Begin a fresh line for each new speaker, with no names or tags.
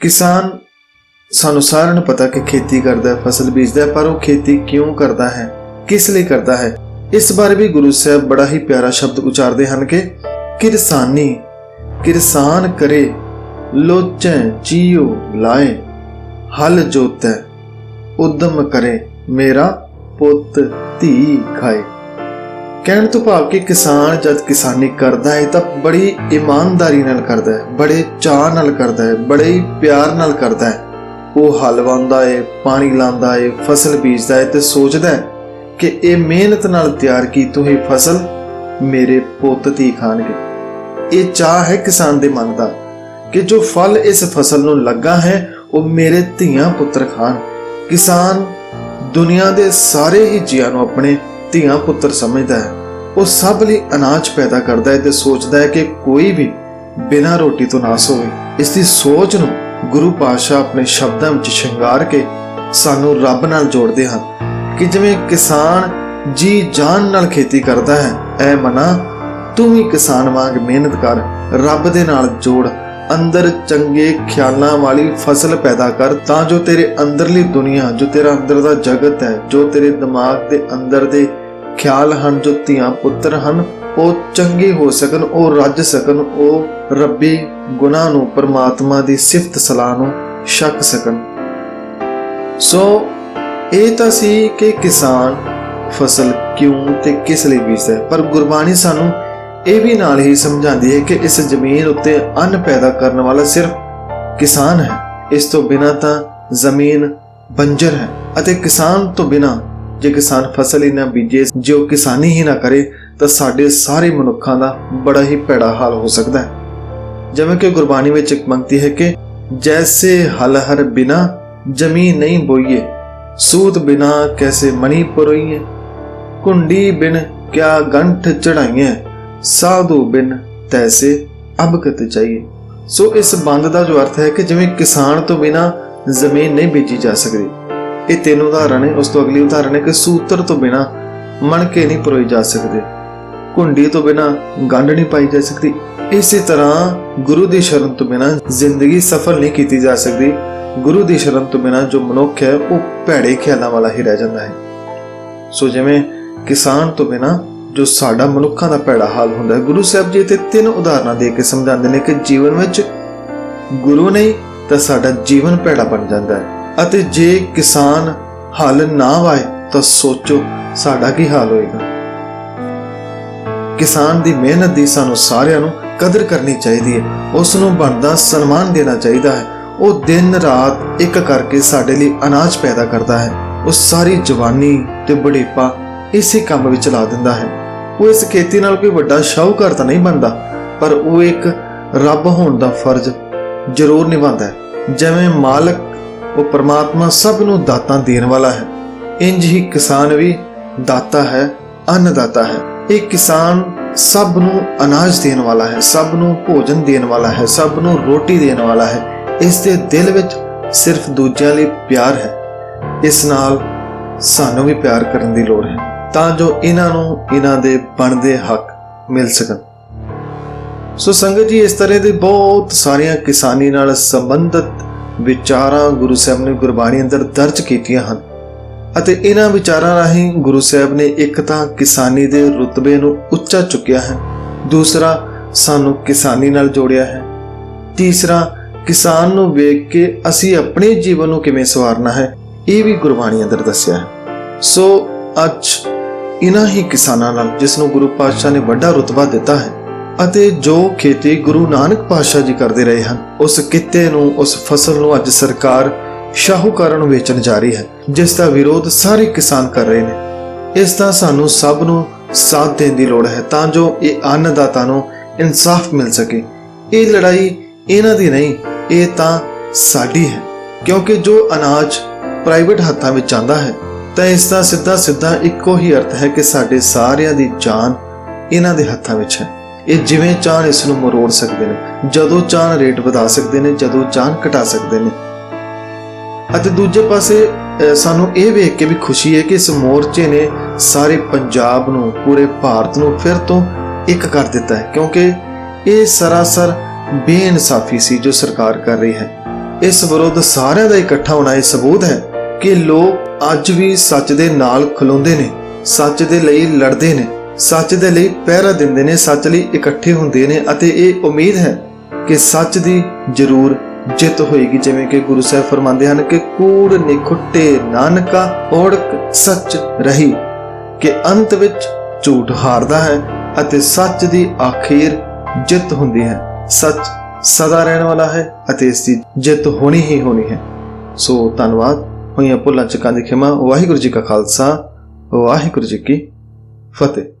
ਕਿਸਾਨ ਸਾਨੂੰ ਸਾਰਿਆਂ ਨੂੰ ਪਤਾ ਕਿ ਖੇਤੀ ਕਰਦਾ ਹੈ, ਫਸਲ ਬੀਜਦਾ ਹੈ, ਪਰ ਉਹ ਖੇਤੀ ਕਿਉਂ ਕਰਦਾ ਹੈ? ਕਿਸ ਲਈ ਕਰਦਾ ਹੈ? ਇਸ ਬਾਰੇ ਵੀ ਗੁਰੂ ਸਾਹਿਬ ਬੜਾ ਹੀ ਪਿਆਰਾ ਸ਼ਬਦ ਉਚਾਰਦੇ ਹਨ ਕਿ ਕਿਰਸਾਨੀ, ਕਿਰਸਾਨ ਕਰੇ, ਲੋਚੈ ਜੀਉ ਲਾਏ, ਹਲ ਜੋਤੈ, ਉਦਮ ਕਰੇ, ਮੇਰਾ ਪੁੱਤ ਧੀ ਖਾਏ। ਕਹਿਣ ਤੋਂ ਭਾਵ ਕਿ ਕਿਸਾਨ ਜਦ ਕਿਸਾਨੀ ਕਰਦਾ ਹੈ ਤਾਂ ਬੜੀ ਇਮਾਨਦਾਰੀ ਨਾਲ ਕਰਦਾ ਹੈ, ਬੜੇ ਚਾਅ ਨਾਲ ਕਰਦਾ ਹੈ, ਬੜੇ ਹੀ ਪਿਆਰ ਨਾਲ ਕਰਦਾ ਹੈ। ਉਹ ਹਲ ਵਾਉਂਦਾ ਹੈ, ਪਾਣੀ ਲਾਉਂਦਾ ਹੈ, ਫਸਲ ਬੀਜਦਾ ਹੈ ਤੇ ਸੋਚਦਾ ਹੈ ਕਿ ਇਹ ਮਿਹਨਤ ਨਾਲ ਤਿਆਰ ਕੀਤੀ ਹੋਈ ਫਸਲ ਮੇਰੇ ਪੁੱਤ ਧੀ ਖਾਣਗੇ। ਇਹ ਚਾਹ ਹੈ ਕਿਸਾਨ ਦੇ ਮਨ ਦਾ ਕਿ ਜੋ ਫਲ ਇਸ ਫਸਲ ਨੂੰ ਲੱਗਾ ਹੈ, ਉਹ ਮੇਰੇ ਧੀਆਂ ਪੁੱਤਰ ਖਾਣ। ਕਿਸਾਨ ਦੁਨੀਆ ਦੇ ਸਾਰੇ ਹੀ ਜੀਆਂ ਨੂੰ ਆਪਣੇ ਧੀਆਂ ਪੁੱਤਰ ਸਮਝਦਾ ਹੈ। ਉਹ ਸਭ ਲਈ ਅਨਾਜ ਪੈਦਾ ਕਰਦਾ ਹੈ ਤੇ ਸੋਚਦਾ ਹੈ ਕਿ ਕੋਈ ਵੀ ਬਿਨਾਂ ਰੋਟੀ ਤੋਂ ਨਾ ਸੋਵੇ ਇਸ ਦੀ ਸੋਚ ਨੂੰ ਗੁਰੂ ਪਾਤਸ਼ਾਹ ਆਪਣੇ ਸ਼ਬਦਾਂ ਵਿੱਚ ਸ਼ਿੰਗਾਰ ਕੇ ਸਾਨੂੰ ਰੱਬ ਨਾਲ ਜੋੜਦੇ ਹਨ ਕਿ ਜਿਵੇਂ ਕਿਸਾਨ ਜੀ ਜਾਨ ਨਾਲ ਖੇਤੀ ਕਰਦਾ ਹੈ, ਐ ਮਨਾ, ਤੂੰ ਵੀ ਕਿਸਾਨ ਵਾਂਗ ਮਿਹਨਤ ਕਰ, ਰੱਬ ਦੇ ਨਾਲ ਜੋੜ, ਅੰਦਰ ਚੰਗੇ ਖਿਆਲਾਂ ਵਾਲੀ ਫਸਲ ਪੈਦਾ ਕਰ, ਤਾਂ ਜੋ ਤੇਰੇ ਅੰਦਰਲੀ ਦੁਨੀਆ, ਜੋ ਤੇਰਾ ਅੰਦਰ ਦਾ ਜਗਤ ਹੈ, ਜੋ ਤੇਰੇ ਦਿਮਾਗ ਦੇ ਅੰਦਰ ਦੇ ਖਿਆਲ ਹਨ, ਜੋ ਧੀਆਂ ਪੁੱਤਰ ਹਨ, ਉਹ ਚੰਗੇ ਹੋ ਸਕਣ, ਉਹ ਰੱਜ ਸਕਣ, ਉਹ ਰੱਬੀ ਗੁਨਾਹ ਨੂੰ, ਪਰਮਾਤਮਾ ਦੀ ਸਿਫਤ ਸਲਾਹ ਨੂੰ ਛਕ ਸਕਣ। ਸੋ ਇਹ ਤਾਂ ਸੀ ਕਿ ਕਿਸਾਨ ਫਸਲ ਕਿਉਂ ਤੇ ਕਿਸ ਲਈ ਬੀਜਦਾ ਹੈ। ਪਰ ਗੁਰਬਾਣੀ ਸਾਨੂੰ ਇਹ ਵੀ ਨਾਲ ਹੀ ਸਮਝਾਉਂਦੀ ਹੈ ਕਿ ਇਸ ਜ਼ਮੀਨ ਉੱਤੇ ਅੰਨ ਪੈਦਾ ਕਰਨ ਵਾਲਾ ਸਿਰਫ ਕਿਸਾਨ ਹੈ। ਇਸ ਤੋਂ ਬਿਨਾ ਤਾਂ ਜ਼ਮੀਨ ਬੰਜਰ ਹੈ ਅਤੇ ਕਿਸਾਨ ਤੋਂ ਬਿਨਾ ਜੇ ਕਿਸਾਨ ਫਸਲ ਹੀ ਨਾ ਬੀਜੇ, ਜੇ ਉਹ ਕਿਸਾਨੀ ਹੀ ਨਾ ਕਰੇ, ਤਾਂ ਸਾਡੇ ਸਾਰੇ ਮਨੁੱਖਾਂ ਦਾ ਬੜਾ ਹੀ ਭੈੜਾ ਹਾਲ ਹੋ ਸਕਦਾ ਹੈ। ਜਿਵੇਂ ਕਿ ਗੁਰਬਾਣੀ ਵਿੱਚ ਇੱਕ ਪੰਕਤੀ ਹੈ ਕਿ ਜੈਸੇ ਹਲ ਹਰ ਬਿਨਾ ਜ਼ਮੀਨ ਨਹੀਂ ਬੋਈਏ, ਸੂਤ ਬਿਨਾ ਕੈਸੇ ਮਣੀ ਪਰੋਈਏ। ਕੁੰਡੀ ਬਿਨ ਕਿਆ ਗੰਠ ਚੜਾਈਏ, ਸਾਧੂ ਬਿਨ ਤੈਸੇ ਅਬਕਤ ਚਾਹੀਏ। ਸੋ ਇਸ ਬੰਦ ਦਾ ਜੋ ਅਰਥ ਹੈ ਕਿ ਜਿਵੇਂ ਕਿਸਾਨ ਤੋਂ ਬਿਨਾ ਜ਼ਮੀਨ ਨਹੀਂ ਬੀਜੀ ਜਾ ਸਕਦੀ ਇਹ ਤਿੰਨ ਉਦਾਹਰਣ ਹੈ ਉਸ ਤੋਂ ਅਗਲੀ ਉਦਾਹਰਣ ਹੈ ਕਿ ਸੂਤਰ ਤੋਂ ਬਿਨਾ ਮਣਕੇ ਨਹੀਂ ਪਰੋਏ ਜਾ ਸਕਦੇ। ਕੁੰਡੀ ਤੋਂ ਬਿਨਾ ਗੰਢ ਨਹੀਂ ਪਾਈ ਜਾ ਸਕਦੀ। ਇਸੇ ਤਰ੍ਹਾਂ ਗੁਰੂ ਦੀ ਸ਼ਰਨ ਤੋਂ ਬਿਨਾ ਜ਼ਿੰਦਗੀ ਸਫਲ ਨਹੀਂ ਕੀਤੀ ਜਾ ਸਕਦੀ। ਗੁਰੂ ਦੀ ਸ਼ਰਨ ਤੋਂ ਬਿਨਾ ਜੋ ਮਨੁੱਖ ਹੈ, ਉਹ ਭੈੜੇ ਖਿਆਲਾਂ ਵਾਲਾ ਹੀ ਰਹਿ ਜਾਂਦਾ ਹੈ। ਸੋ ਜਿਵੇਂ ਕਿਸਾਨ ਤੋਂ ਬਿਨਾ ਜੋ ਸਾਡਾ ਮਨੁੱਖਾਂ ਦਾ ਭੈੜਾ ਹਾਲ ਹੁੰਦਾ ਹੈ, ਗੁਰੂ ਸਾਹਿਬ ਜੀ ਤੇ ਤਿੰਨ ਉਦਾਹਰਨਾਂ ਦੇ ਕੇ ਸਮਝਾਉਂਦੇ ਨੇ ਕਿ ਜੀਵਨ ਵਿੱਚ ਗੁਰੂ ਨਹੀਂ, ਤਾਂ ਸਾਡਾ ਜੀਵਨ ਭੈੜਾ ਬਣ ਜਾਂਦਾ ਹੈ। ਅਤੇ ਜੇ ਕਿਸਾਨ ਹਲ ਨਾ ਵਾਏ ਤਾਂ ਸੋਚੋ ਸਾਡਾ ਕੀ ਹਾਲ ਹੋਏਗਾ। ਕਿਸਾਨ ਦੀ ਮਿਹਨਤ ਦੀ ਸਾਨੂੰ ਸਾਰਿਆਂ ਨੂੰ ਕਦਰ ਕਰਨੀ ਚਾਹੀਦੀ ਹੈ। ਉਸ ਨੂੰ ਬਣਦਾ ਸਨਮਾਨ ਦੇਣਾ ਚਾਹੀਦਾ ਹੈ। ਉਹ ਦਿਨ ਰਾਤ ਇੱਕ ਕਰਕੇ ਸਾਡੇ ਲਈ ਅਨਾਜ ਪੈਦਾ ਕਰਦਾ ਹੈ। ਉਹ ਸਾਰੀ ਜਵਾਨੀ ਤੇ ਬੁਢੇਪਾ ਇਸੇ ਕੰਮ ਵਿੱਚ ਲਾ ਦਿੰਦਾ ਹੈ। ਉਹ ਇਸ ਖੇਤੀ ਨਾਲ ਕੋਈ ਵੱਡਾ ਸ਼ਾਹੂਕਾਰ ਤਾਂ ਨਹੀਂ ਬਣਦਾ, ਪਰ ਉਹ ਇੱਕ ਰੱਬ ਹੋਣ ਦਾ ਫਰਜ਼ ਜ਼ਰੂਰ ਨਿਭਾਉਂਦਾ ਹੈ। ਜਿਵੇਂ ਮਾਲਕ ਉਹ ਪ੍ਰਮਾਤਮਾ ਸਭ ਨੂੰ ਦਾਤਾਂ ਦੇਣ ਵਾਲਾ ਹੈ। ਇੰਜ ਹੀ ਕਿਸਾਨ ਵੀ ਦਾਤਾ ਹੈ, ਅੰਨਦਾਤਾ ਹੈ। ਇਹ ਕਿਸਾਨ ਸਭ ਨੂੰ ਅਨਾਜ ਦੇਣ ਵਾਲਾ ਹੈ, ਸਭ ਨੂੰ ਭੋਜਨ ਦੇਣ ਵਾਲਾ ਹੈ, ਸਭ ਨੂੰ ਰੋਟੀ ਦੇਣ ਵਾਲਾ ਹੈ। ਇਸ ਦੇ ਦਿਲ ਵਿੱਚ ਸਿਰਫ ਦੂਜਿਆਂ ਲਈ ਪਿਆਰ ਹੈ। ਇਸ ਨਾਲ ਸਾਨੂੰ ਵੀ ਪਿਆਰ ਕਰਨ ਦੀ ਲੋੜ ਹੈ। ਤਾਂ ਜੋ ਇਹਨਾਂ ਨੂੰ ਇਹਨਾਂ ਦੇ ਬਣਦੇ ਹੱਕ ਮਿਲ ਸਕਣ। ਸੋ ਸੰਗਤ ਜੀ, ਇਸ ਤਰ੍ਹਾਂ ਦੇ ਬਹੁਤ ਸਾਰੀਆਂ ਕਿਸਾਨੀ ਨਾਲ ਸੰਬੰਧਿਤ ਵਿਚਾਰਾਂ ਗੁਰੂ ਸਾਹਿਬ ਨੇ ਗੁਰਬਾਣੀ ਅੰਦਰ ਦਰਜ ਕੀਤੀਆਂ ਹਨ ਅਤੇ ਇਹਨਾਂ ਵਿਚਾਰਾਂ ਰਾਹੀਂ ਗੁਰੂ ਸਾਹਿਬ ਨੇ ਇੱਕ ਤਾਂ ਕਿਸਾਨੀ ਦੇ ਰੁਤਬੇ ਨੂੰ ਉੱਚਾ ਚੁੱਕਿਆ ਹੈ, ਦੂਸਰਾ ਸਾਨੂੰ ਕਿਸਾਨੀ ਨਾਲ ਜੋੜਿਆ ਹੈ, ਤੀਸਰਾ ਕਿਸਾਨ ਨੂੰ ਵੇਖ ਕੇ ਅਸੀਂ ਆਪਣੇ ਜੀਵਨ ਨੂੰ ਕਿਵੇਂ ਸਵਾਰਨਾ ਹੈ, ਇਹ ਵੀ ਗੁਰਬਾਣੀ ਅੰਦਰ ਦੱਸਿਆ ਹੈ। ਸੋ ਅੱਜ ਇਨ੍ਹਾਂ ਹੀ ਕਿਸਾਨਾਂ ਨਾਲ ਜਿਸ ਨੂੰ ਗੁਰੂ ਪਾਤਸ਼ਾਹ ਨੇ ਵੱਡਾ ਰੁਤਬਾ ਦਿੱਤਾ ਹੈ ਅਤੇ ਜੋ ਖੇਤੀ ਗੁਰੂ ਨਾਨਕ ਪਾਤਸ਼ਾਹ ਜੀ ਕਰਦੇ ਰਹੇ ਹਨ, ਉਸ ਕਿੱਤੇ ਨੂੰ, ਉਸ ਫਸਲ ਨੂੰ ਅੱਜ ਸਰਕਾਰ ਸ਼ਾਹੂਕਾਰਾਂ ਨੂੰ ਵੇਚਣ ਜਾ ਰਹੀ ਹੈ, ਜਿਸ ਦਾ ਵਿਰੋਧ ਸਾਰੇ ਕਿਸਾਨ ਕਰ ਰਹੇ ਨੇ। ਇਸ ਦਾ ਸਾਨੂੰ ਸਭ ਨੂੰ ਸਾਥ ਦੇਣ ਦੀ ਲੋੜ ਹੈ, ਤਾਂ ਜੋ ਇਹ ਅੰਨਦਾਤਾ ਨੂੰ ਇਨਸਾਫ ਮਿਲ ਸਕੇ। ਇਹ ਲੜਾਈ ਇਹਨਾਂ ਦੀ ਨਹੀਂ, ਇਹ ਤਾਂ ਸਾਡੀ ਹੈ, ਕਿਉਂਕਿ ਜੋ ਅਨਾਜ ਪ੍ਰਾਈਵੇਟ ਹੱਥਾਂ ਵਿੱਚ ਜਾਂਦਾ ਹੈ, ਤਾਂ ਇਸ ਦਾ ਸਿੱਧਾ ਸਿੱਧਾ ਇੱਕੋ ਹੀ ਅਰਥ ਹੈ ਕਿ ਸਾਡੇ ਸਾਰਿਆਂ ਦੀ ਜਾਨ ਇਹਨਾਂ ਦੇ ਹੱਥਾਂ ਵਿੱਚ ਹੈ। ਇਹ ਜਿਵੇਂ ਚਾਹਣ ਇਸ ਨੂੰ ਮਰੋੜ ਸਕਦੇ ਨੇ ਜਦੋਂ ਚਾਹਣ ਰੇਟ ਵਧਾ ਸਕਦੇ ਨੇ ਜਦੋਂ ਚਾਹਣ ਘਟਾ ਸਕਦੇ ਨੇ। ਅਤੇ ਦੂਜੇ ਪਾਸੇ ਅਹ, ਸਾਨੂੰ ਇਹ ਵੇਖ ਕੇ ਵੀ ਖੁਸ਼ੀ ਹੈ ਕਿ ਇਸ ਮੋਰਚੇ ਨੇ ਸਾਰੇ ਪੰਜਾਬ ਨੂੰ ਪੂਰੇ ਭਾਰਤ ਨੂੰ ਫਿਰ ਤੋਂ ਇੱਕ ਕਰ ਦਿੱਤਾ ਹੈ ਕਿਉਂਕਿ ਇਹ ਸਰਾਸਰ ਬੇਇਨਸਾਫੀ ਸੀ ਜੋ ਸਰਕਾਰ ਕਰ ਰਹੀ ਹੈ। ਇਸ ਵਿਰੁੱਧ ਸਾਰਿਆਂ ਦਾ ਇਕੱਠਾ ਹੋਣਾ ਇਹ ਸਬੂਤ ਹੈ ਕਿ ਲੋਕ ਅੱਜ ਵੀ ਸੱਚ ਦੇ ਨਾਲ ਖਲੋਂਦੇ ਨੇ ਸੱਚ ਦੇ ਲਈ ਲੜਦੇ ਨੇ। ਸੱਚ ਦੇ ਲਈ ਪਹਿਰਾ ਦਿੰਦੇ ਨੇ, ਸੱਚ ਲਈ ਇਕੱਠੇ ਹੁੰਦੇ ਨੇ ਅਤੇ ਇਹ ਉਮੀਦ ਹੈ ਕਿ ਸੱਚ ਦੀ ਜ਼ਰੂਰ ਜਿੱਤ ਹੋਏਗੀ। ਜਿਵੇਂ ਕਿ ਗੁਰੂ ਸਾਹਿਬ ਫਰਮਾਉਂਦੇ ਹਨ ਕਿ ਕੂੜ ਨਿਖੁੱਟੇ ਨਾਨਕਾ ਓੜਕ ਸੱਚ ਰਹੀ ਕਿ ਅੰਤ ਵਿੱਚ ਝੂਠ ਹਾਰਦਾ ਹੈ ਅਤੇ ਸੱਚ ਦੀ ਆਖੀਰ ਜਿੱਤ ਹੁੰਦੀ ਹੈ। ਸੱਚ ਸਦਾ ਰਹਿਣ ਵਾਲਾ ਹੈ ਅਤੇ ਇਸ ਦੀ ਜਿੱਤ ਹੋਣੀ ਹੀ ਹੋਣੀ ਹੈ। ਸੋ ਧੰਨਵਾਦ। ਹੋਈਆਂ ਭੁੱਲਾਂ ਚੁੱਕਾਂ ਦੀ ਖਿਮਾ। ਵਾਹਿਗੁਰੂ ਜੀ ਕਾ ਖਾਲਸਾ। ਵਾਹਿਗੁਰੂ ਜੀ ਕੀ ਫਤਿਹ।